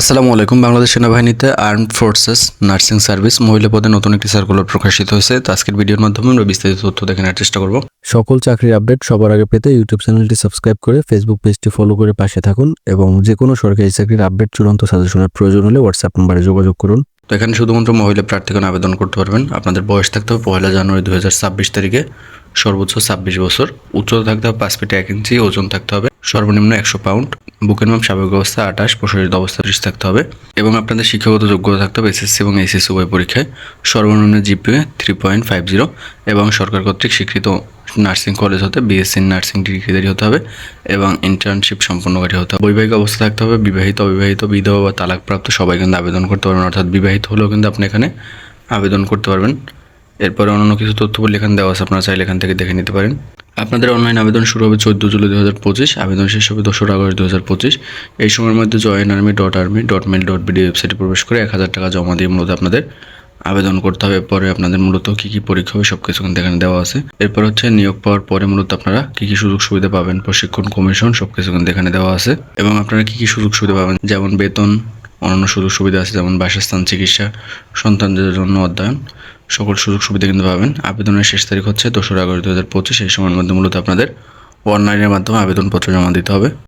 আসসালামু আলাইকুম বাংলাদেশ সেনাবাহিনীতে আর্ম ফোর্সেস নার্সিং সার্ভিস মহিলা পদে নতুন একটি সার্কুলার প্রকাশিত হয়েছে। তো আজকের ভিডিওর মাধ্যমে আমরা বিস্তারিত তথ্য দেখে নেওয়ার চেষ্টা করব। সকল চাকরির আপডেট সবার আগে পেতে ইউটিউব চ্যানেলটি সাবস্ক্রাইব করে ফেসবুক পেজটি ফলো করে পাশে থাকুন এবং যে কোনো সরকারি চাকরির আপডেট চূড়ান্ত সাজেশনের প্রয়োজন হলে হোয়াটসঅ্যাপ নম্বরে যোগাযোগ করুন। তো এখানে শুধুমাত্র মহিলা প্রার্থীগণ আবেদন করতে পারবেন। আপনাদের বয়স থাকতে হবে পয়লা জানুয়ারি দু হাজার ছাব্বিশ তারিখে। সর্বোচ্চ ছাব্বিশ বছর। উচ্চতা থাকতে হবে পাঁচ ফিট এক ইঞ্চি ওজন থাকতে হবে সর্বনিম্ন একশো পাউন্ড। বুকের মাপ, স্বাভাবিক অবস্থা আঠাশ প্রসারিত অবস্থা ত্রিশ থাকতে হবে এবং আপনাদের শিক্ষাগত যোগ্যতা থাকতে হবে এসএসসি এবং এইচএসসি উভয় পরীক্ষায়। সর্বনিম্ন GPA three point five zero এবং সরকার কর্তৃক স্বীকৃত নার্সিং কলেজ হতে বিএসসি নার্সিং ডিগ্রিধারী হতে হবে এবং ইন্টার্নশিপ সম্পন্নকারী হতে হবে। বৈবাহিক অবস্থা থাকতে হবে, বিবাহিত, অবিবাহিত, বিধবা বা তালাকপ্রাপ্ত সবাই কিন্তু আবেদন করতে পারবেন, অর্থাৎ বিবাহিত হলেও কিন্তু আপনি এখানে আবেদন করতে পারবেন। এরপরে অন্যান্য কিছু তথ্য বলে এখানে দেওয়া আছে, আপনারা চাইলে এখান থেকে দেখে নিতে পারেন। আপনাদের অনলাইন আবেদন শুরু হবে চোদ্দ জুলাই দু হাজার পঁচিশ, আবেদন শেষ হবে দোসরা আগস্ট দু হাজার পঁচিশ। এই সময়ের মধ্যে join army dot army dot mil dot BD ওয়েবসাইটে প্রবেশ করে এক হাজার টাকা জমা দিয়ে মূলত আপনাদের আবেদন করতে হবে। পরে আপনাদের মূলত কী কী পরীক্ষা হবে সব কিছু এখানে দেওয়া আছে। এরপর হচ্ছে নিয়োগ পাওয়ার পরে মূলত আপনারা কী কী সুযোগ সুবিধা পাবেন, প্রশিক্ষণ কমিশন সব কিছু এখানে দেওয়া আছে। এবং আপনারা কী কী সুযোগ সুবিধা পাবেন, যেমন বেতন অন্যান্য সুযোগ সুবিধা আছে, যেমন বাসস্থান, চিকিৎসা, সন্তানদের জন্য অধ্যয়ন, সকল সুযোগ সুবিধা কিন্তু পাবেন। আবেদনের শেষ তারিখ হচ্ছে দোসরা আগস্ট দু হাজার পঁচিশ, এই সময়ের মধ্যে মূলত আপনাদের অনলাইনের মাধ্যমে আবেদনপত্র জমা দিতে হবে।